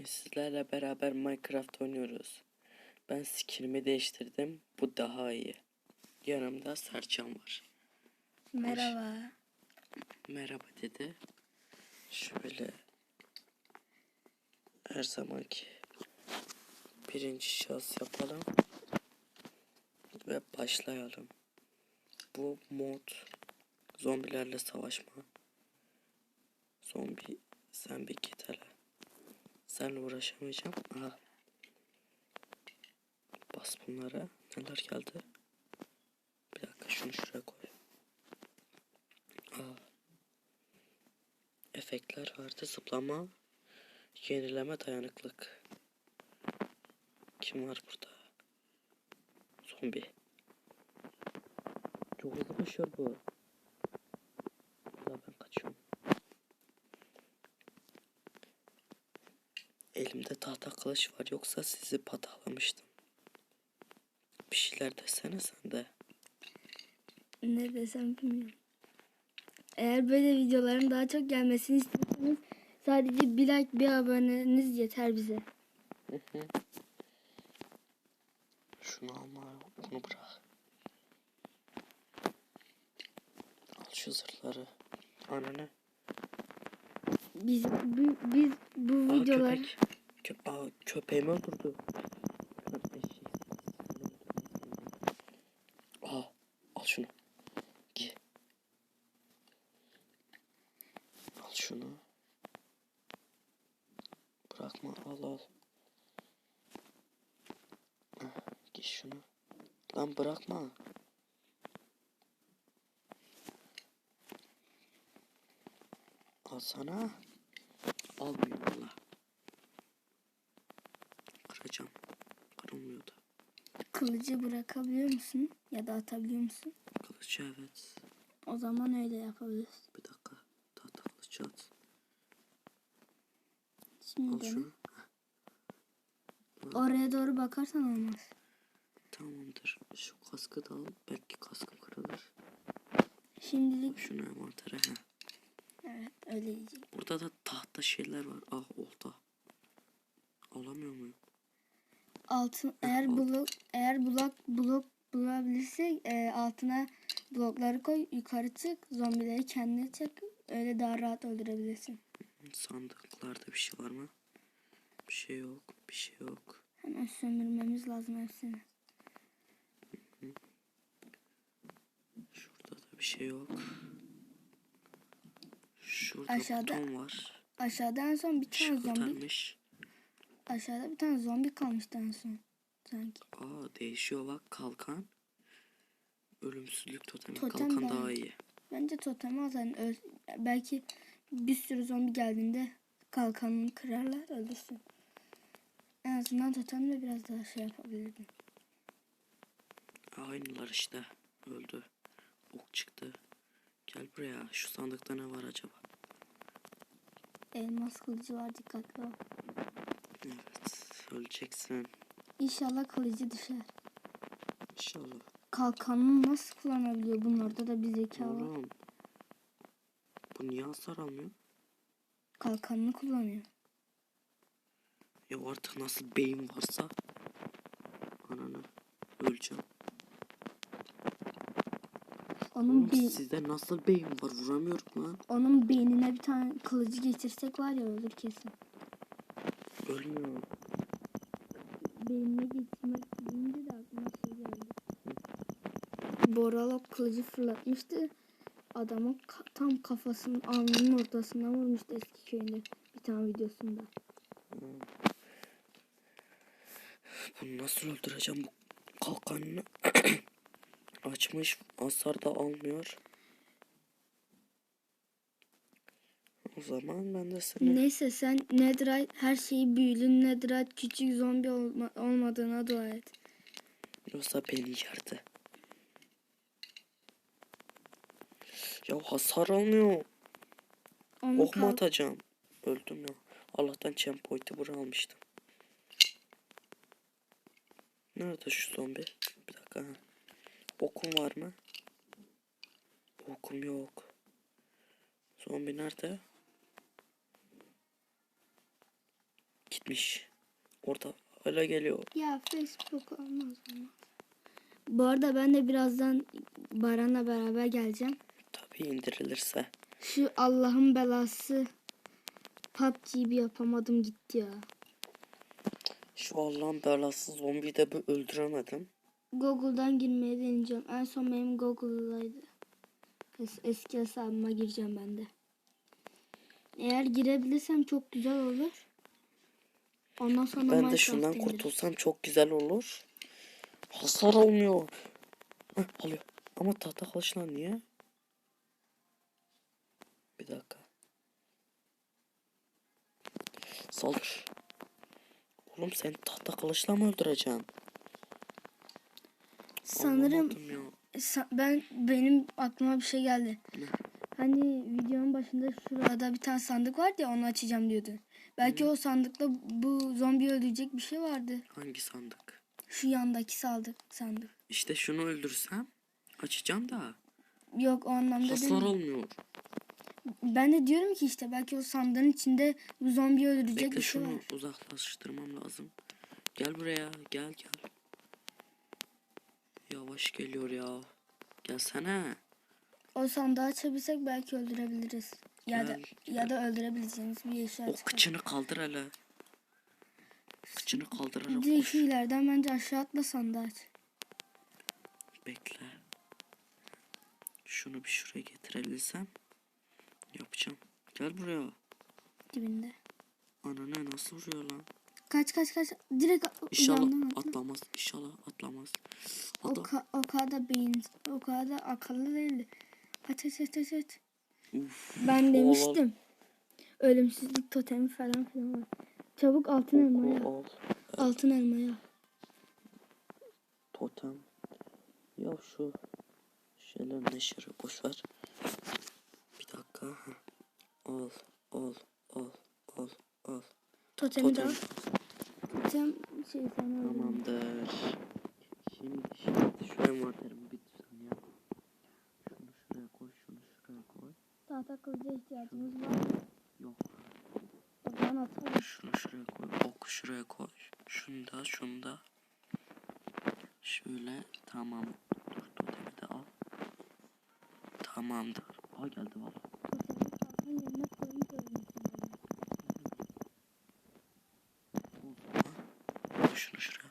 Bugün sizlerle beraber Minecraft oynuyoruz. Ben skinimi değiştirdim. Bu daha iyi. Yanımda Sercan var. Merhaba. Merhaba dedi. Şöyle her zamanki birinci şahıs yapalım. Ve başlayalım. Bu mod zombilerle savaşma. Zombi sen bir git hele. Seninle uğraşamayacağım. Aha. Bas bunlara. Neler geldi? Bir dakika şunu şuraya koy. Aa. Efektler vardı. Zıplama. Yenileme dayanıklık. Kim var burada? Zombi. Çok hızlı koşuyor bu. Valla ben kaçıyorum. Elimde tahta kılıç var yoksa sizi pataklamıştım. Bir şeyler desene sen de. Ne desem bilmiyorum. Eğer böyle videoların daha çok gelmesini istiyorsanız sadece bir like bir aboneniz yeter bize. Şunu alma, bunu bırak. Al şu zırhları. Ananı. Biz bu, biz bu Aa videolar köpek. Aa. Lan eşek. Aa, al şunu. Giy. Al şunu. Bırakma, al al. Giy şunu. Lan bırakma. Al sana. Almıyor valla. Kırılmıyordu. kılıcı bırakabiliyor musun? Ya da atabiliyor musun? Kılıç evet. O zaman öyle yapabiliriz. Bir dakika. Tahta kılıç at. Şimdi Al şunu. Oraya doğru bakarsan olmaz. Tamamdır. Şu kaskı da al. Belki kaskım kırılır. Şimdilik Şunu envantere. Heh. evet öyle diyecek. Burada da tahta şeyler var. Ah Altın eğer blok eğer blok blok bulabilirsek e, altına blokları koy yukarı çık zombileri kendine çek öyle daha rahat öldürebilirsin. Sandıklarda bir şey var mı? Bir şey yok. Bir şey yok. Hemen sömürmemiz lazım hepsini. Şurada da bir şey yok. Şurada Aşağıda- buton var. Aşağıda en son bir tane zombi kurtarmış. Aşağıda bir tane zombi kalmıştı en son sanki. Aa değişiyor bak kalkan. Ölümsüzlük totemi. Totem kalkan daha daha iyi. Bence totem al yani öl- belki bir sürü zombi geldiğinde kalkanını kırarlar ölürsün. En azından totemle biraz daha şey yapabilirdin. Aynılar işte. Öldü. Ok çıktı. Gel buraya. Şu sandıkta ne var acaba? Elmas kılıcı var dikkatli ol. Evet. Öleceksin. İnşallah kılıcı düşer. İnşallah. Kalkanını nasıl kullanabiliyor? Bunlarda da bir zeka var. Oğlum. Bu niye hasar almıyor? Kalkanını kullanıyor. Ya artık nasıl beyin varsa. Ananı. Öleceğim. Onun Oğlum be- sizde nasıl beyin var? Vuramıyorum lan. onun beynine bir tane kılıcı geçirsek var ya ölür kesin. Ölmüyor. Beynine geçirmek deyince de aklıma şey geldi. Boralok kılıcı fırlatmıştı. Adamın ka- tam kafasının alnının ortasına vurmuştu eski köyünde bir tane videosunda. Bunu nasıl öldüreceğim? Bu kalkanını açmış. Hasar da almıyor. O zaman ben de seni... Neyse sen Netherite her şeyi büyülü Netherite küçük zombi olma- olmadığına dua et. Yoksa beni yerdi. Ya hasar almıyor. Onu Ok mu atacağım? Öldüm ya. Allah'tan champ point'i buraya almıştım. Nerede şu zombi? Bir dakika. ha. Okum var mı? Okum yok. Zombi nerede? Gitmiş. Orada hala geliyor. Ya Facebook olmaz olmaz. Bu arada ben de birazdan Baran'la beraber geleceğim. Tabii indirilirse. Şu Allah'ın belası PUBG'yi bir yapamadım gitti ya. Şu Allah'ın belası zombiyi de bir öldüremedim. Google'dan girmeye deneyeceğim. En son benim Google'daydı. Es- eski hesabıma gireceğim ben de. Eğer girebilirsem çok güzel olur. Ondan sonra Ben de şundan indiririz. kurtulsam çok güzel olur. Hasar olmuyor. Heh, alıyor. Ama tahta kılıçla niye? Bir dakika. Saldır. Oğlum sen tahta kılıçla mı öldüreceksin? Sanırım. Sa- ben benim aklıma bir şey geldi. Ne? Hani videonun başında şurada bir tane sandık vardı ya onu açacağım diyordu. Belki o sandıkta bu zombi öldürecek bir şey vardı. Hangi sandık? Şu yandaki sandık sandık. İşte şunu öldürsem açacağım da Yok o anlamda hasar değil. olmuyor. Ben de diyorum ki işte belki o sandığın içinde bu zombi öldürecek Bekle bir şey şunu var. uzaklaştırmam lazım. Gel buraya gel gel. Yavaş geliyor ya. Gelsene. O sandığı açabilsek belki öldürebiliriz. Ya da ya da öldürebileceğimiz bir eşya O çıkar. kıçını kaldır hele. Kıçını kaldırarak Direkt koş. şu ileriden bence aşağı atla sandığı aç. Bekle. Şunu bir şuraya getirebilsem yapacağım. Gel buraya. Dibinde. Ananı nasıl vuruyor lan? Kaç kaç kaç. Direkt İnşallah yandan atla. atlamaz. İnşallah atlamaz. O, Atla. ka- o kadar beyin, o kadar akıllı değildi. Aç aç aç aç aç. Uf. Ben demiştim. Ölümsüzlük totemi falan filan var. Çabuk altın elmaya. Al. Altın elmaya. Totem. Ya şu şeyler neşeri boş ver. Bir dakika. Al, al, al, al, al. Totemi de Totem. al. Totem şey sen al. Tamamdır. Şimdi şimdi şuraya mı atarım bir saniye. Şunu şuraya koy, şunu şuraya koy. Tahta kılıca ihtiyacımız var. Yok. O zaman atalım. Şunu şuraya koy. Ok şuraya koy. Şunu da, şunu da. Şöyle tamam. Dur totemi de al. Tamamdır. Aa geldi valla. Totemi tahtanın Şunu şuraya.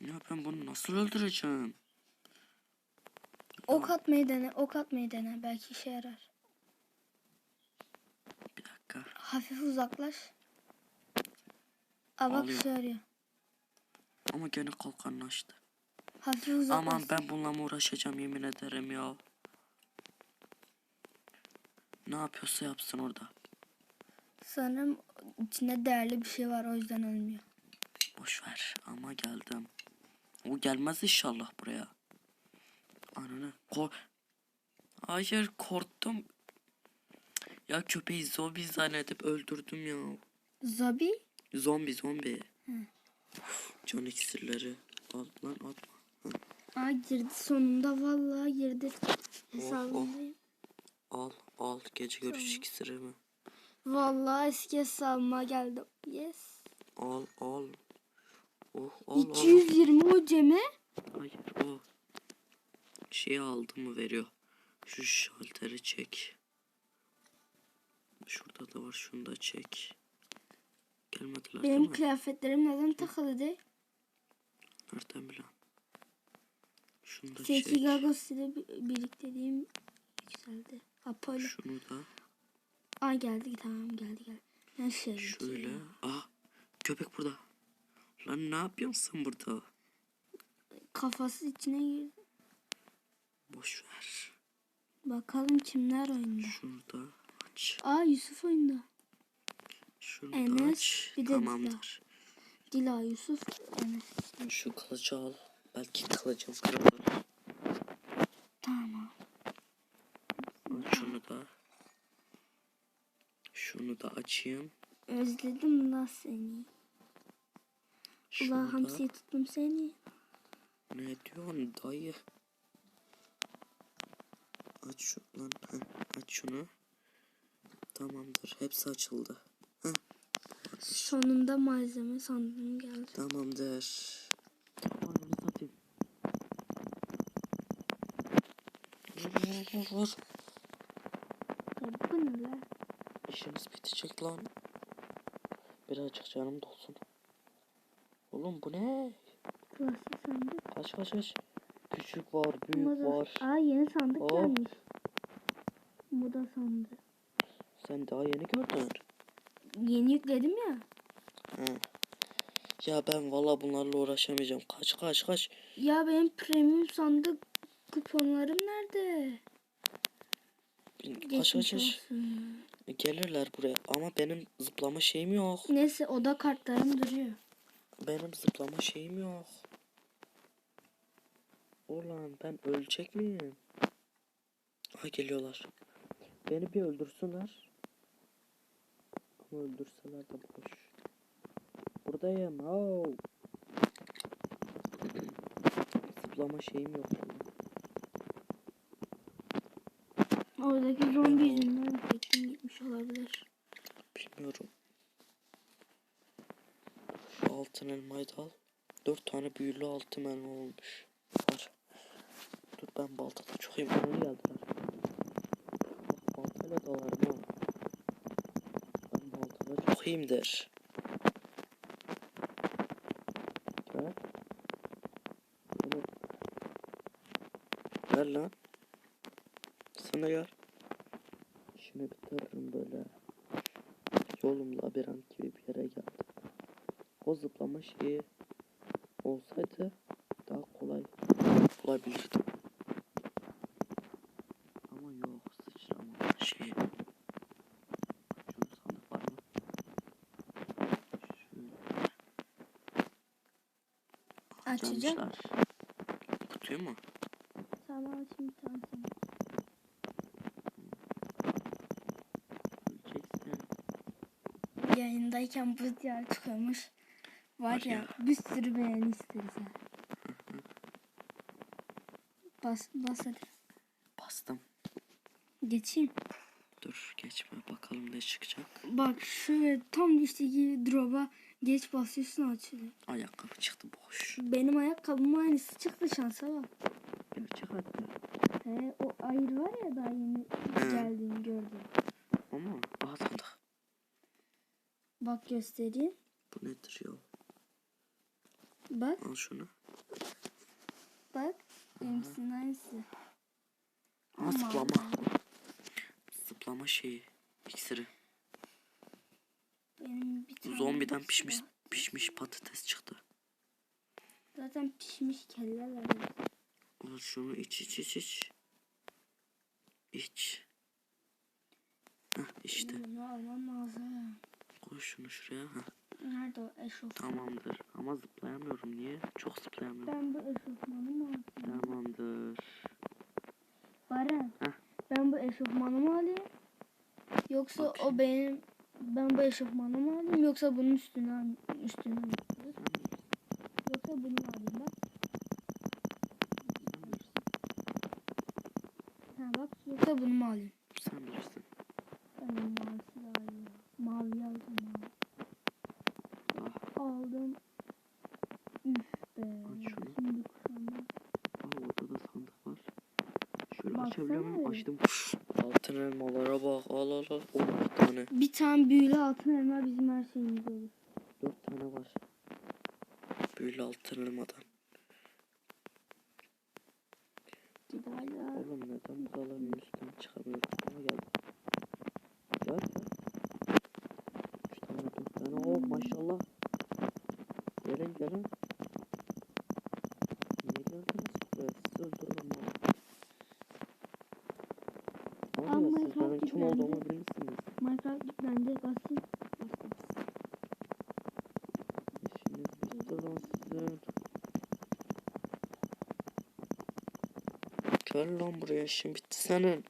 Ya ben bunu nasıl öldüreceğim? Ok atmayı dene, ok atmayı dene. Belki işe yarar. Bir dakika. Hafif uzaklaş. Aa bak Alıyor. yarıyor. Ama gene kalkanını açtı. Hafif uzaklaş. Aman ben bununla mı uğraşacağım yemin ederim ya. Ne yapıyorsa yapsın orada. Sanırım içinde değerli bir şey var o yüzden ölmüyor. Boş ver ama geldim. O gelmez inşallah buraya. Ananı kor... Hayır korktum. Ya köpeği zombi zannedip öldürdüm ya. Zabi? Zombi zombi. Can iksirleri. Al lan atma. Aa girdi sonunda vallahi girdi. Hesabındayım. Al al gece görüş Tamam. iksiri mi? Vallahi eski hesabıma geldi. Yes. Al al. Oh al al. 220 o Cem'e. Hayır o. Şeyi aldı mı veriyor. Şu şalteri çek. Şurada da var şunu da çek. Gelmediler Benim kıyafetlerim neden takılı değil? Nereden bilen? Şunu da Seki çek. Gagos ile bi- birlikteliğim yükseldi. Apollo. Şunu da Aa geldi tamam geldi geldi. Her şey. şöyle. Ah köpek burada. Lan ne yapıyorsun sen burada? Kafası içine girdi. Boş ver. Bakalım kimler oyunda. Şunu da aç. Aa Yusuf oyunda. Şunu da Enes, aç. bir de Tamamdır. Dila Yusuf. Enes. Şu kılıcı al. Belki kılıcım kırılır. Tamam. Şunu da. Şunu da açayım. Özledim lan seni. Ulan hamsiyi tuttum seni. Ne diyorsun dayı? Aç şu lan. Heh, aç şunu. Tamamdır. Hepsi açıldı. Sonunda malzeme sandım geldi. Tamamdır. Ananı satayım. Vur vur vur vur. Ya bu ne lan? İşimiz bitecek lan. Birazcık canım dolsun. Oğlum bu ne? Burası sandık. Kaç kaç kaç. Küçük var, büyük Moda. var. Aa yeni sandık Hop. gelmiş. Moda sandık. Sen daha yeni gördün. Yeni yükledim ya. Ha. Ya ben valla bunlarla uğraşamayacağım. Kaç kaç kaç. Ya benim premium sandık kuponlarım nerede? Kaç kaç kaç. olsun. Gelirler buraya ama benim zıplama şeyim yok. Neyse oda kartlarım duruyor. Benim zıplama şeyim yok. Ulan ben ölecek miyim? Ha geliyorlar. Beni bir öldürsünler. Ama öldürseler de boş. Buradayım. Oh. Zıplama şeyim yok. Oradaki zombi yüzünden pekim gitmiş olabilir. Bilmiyorum. Şu altın elmayı da al. Dört tane büyülü altın elma olmuş. Var. Dur ben baltada çok iyi bunu geldiler. Bak baltayla dalarım ha. Ben baltada çok iyiyimdir. Gel. Gel. Lan. Sana gel. İşini bitiririm böyle. Yolum labirent gibi bir yere geldi. O zıplama şeyi olsaydı daha kolay bulabilirdim. Ama yok sıçrama şey. Şurada sandık var mı? Şöyle Açacağım. Kutuyu mu? Tamam açayım. Öleceksin. Yayındayken bu diyar çıkıyormuş. Var Var ya, ya. bir sürü beğeni isteriz ha. Bas, bas hadi. Bastım. Geçeyim. Dur geçme bakalım ne çıkacak. Bak şöyle tam düştüğü drop'a geç basıyorsun açılıyor. Ayakkabı çıktı boş. Benim ayakkabım aynısı çıktı şansa bak. Gerçek hatta. He, o ayır var ya daha yeni geldiğini gördüm. Ama aha sandık. Bak göstereyim. Bu nedir ya? Bak Al şunu. bak. Benimkisinin aynısı. Ha Ama- zıplama. Zıplama şeyi. İksiri. Benim bir tane Zombiden var. pişmiş pişmiş patates çıktı. Zaten pişmiş keller var. Al şunu iç iç iç iç. İç. Heh işte. Bunu almam lazım. Koy şunu şuraya. Heh, Nerede o eşofman? tamamdır. Ama zıplayamıyorum. Niye? Çok zıplayamıyorum. Ben bu eşofmanı mı alayım? Tamamdır. Baran. Heh. Ben bu eşofmanı mı alayım? Yoksa Bakayım. o benim ben bu eşofmanı mı alayım yoksa bunun üstüne üstüne mi? Yoksa bunu mu alayım bak. Ha bak yoksa bunu mu alayım? Sen bilirsin. Ben mavisi daha iyi. Mavi aldım mavi. Ah, Aldım. Üf be. Aç şunu. Şimdi kuşandım. ah orada da sandık var. Şöyle Baksana açabiliyor muyum? Açtım. Altın elmalara bak. Al al al. 12 tane. Bir tane büyülü altın elma bizim her şeyimiz olur. 4 tane var. Böyle altın elmadan. Ya. Oğlum neden buraların üstüne çıkamıyorum? Ama geldi. Gel gel. Üç tane dört tane. Oh maşallah. Gelin gelin. Niye geldiniz buraya? Sizi öldürürüm ha. Var ya Ama siz benim takip kim olduğumu bende. bilmişsiniz. Minecraft yüklendi basayım. Bastım. İşiniz bitti lan sizin. Gel lan buraya işin bitti senin.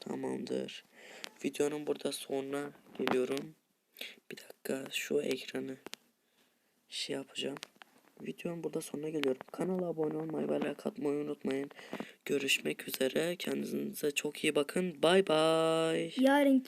Tamamdır. Videonun burada sonuna geliyorum. Bir dakika şu ekranı şey yapacağım. Videonun burada sonuna geliyorum. Kanala abone olmayı ve like atmayı unutmayın. Görüşmek üzere. Kendinize çok iyi bakın. Bay bay. Yarın